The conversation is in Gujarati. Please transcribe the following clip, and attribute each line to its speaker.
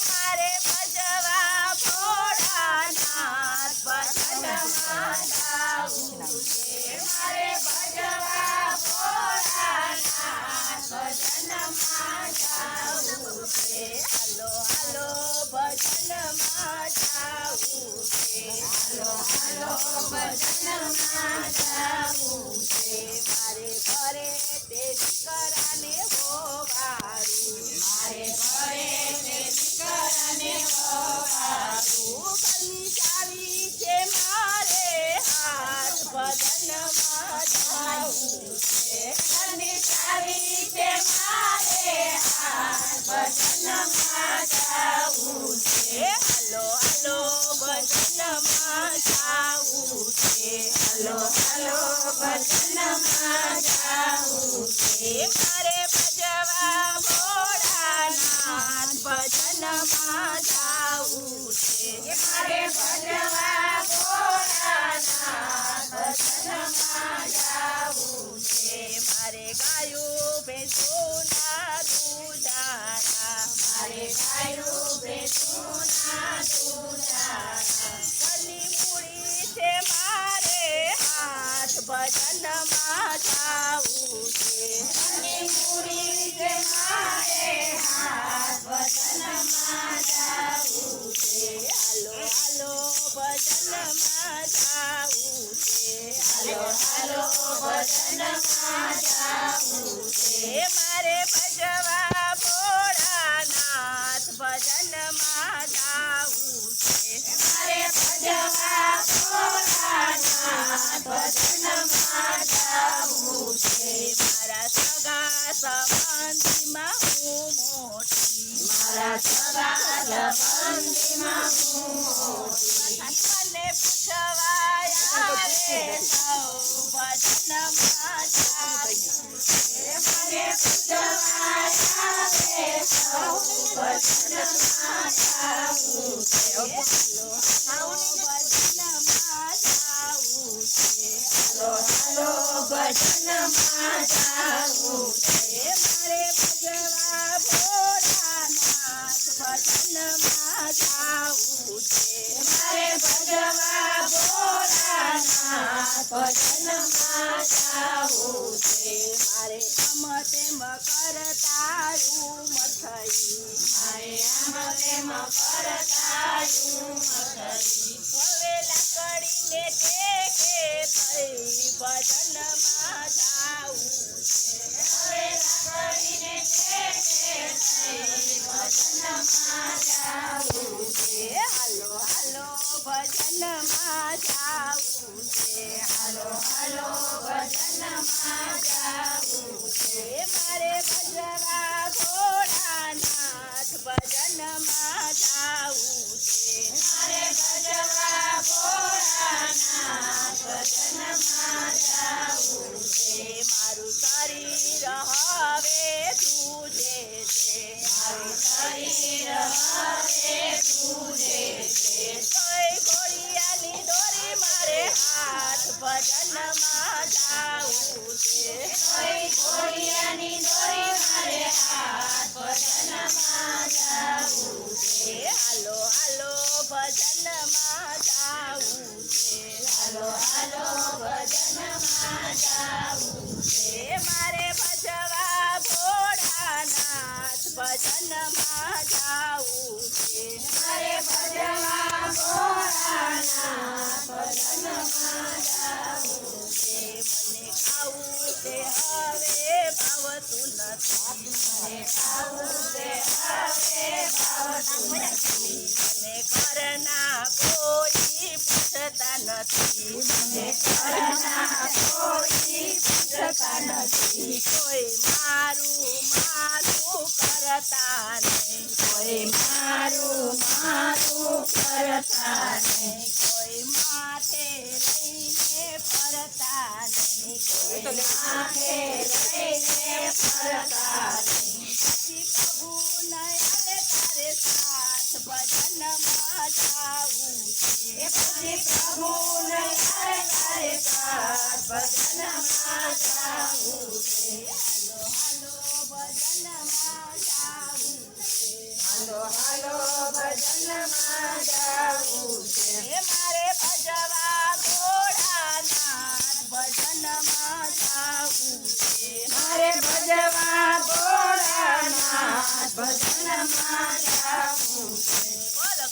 Speaker 1: મારે ભજવા ભોળાનાથ ભજનમાં જાવું રે મારે ભજવા ભોળાનાથ ભજનમાં હાલો હાલો ભજનમાં રે હાલો હાલો ભજનમાં જાવું મારે ઘરે તે દીકરાને હોવારું ભજનમાં જાવું છે ઘરની ચાવી છે મારે હાથ જાવું છે મારે ભજવા ભોળાનાથ ભજનમાં જાવું છે મારે ગાયું ભેંસોના મારે ગાયું ભેંસોના દૂધાણા કલી છે મારે હાથ ભજનમાં જાવું છે જાવું છે મારે ભજવા ભોળાનાથ ભજનમાં જાવું છે મારે ભજવા સગા સંબંધીમાં મોટી. મારા મને પૂછવા હાલો હાલો જાવું છે મારે ભોળાનાથ ભજનમાં જાવું છે મારે અમ તેમ કરતારું મથઈ મારે આમ તેમ મથઈ હાલો જાવું છે મારે ભજવા ભોળાનાથ ભજનમાં જાવું છે. મારે ભજવા ભોળાનાથ ભજનમાં જાવું છે મારું શરીર હવે તુજે છે મારું શરીર હવે તુજે છે. હાથ ભજનમાં જાવું જાવું છે મારે ભજવા ભાવતું નથી મને કોઈ પૂછતા નથી કોઈ મારું મારું કરતા નહીં કોઈ મારું મારું કરતા કોઈ માથે લઈને ફરતા નહીં. કોઈ માથે પછી પ્રભુ નયારે તારે ભજનમાં જાવું હાલો ભજનમાં જાવું છે મારે ભજવા ભોળાનાથ ભજનમાં જાવું છે મારે ભજવા ભોળાનાથ ભજનમાં જાવું છે બોલો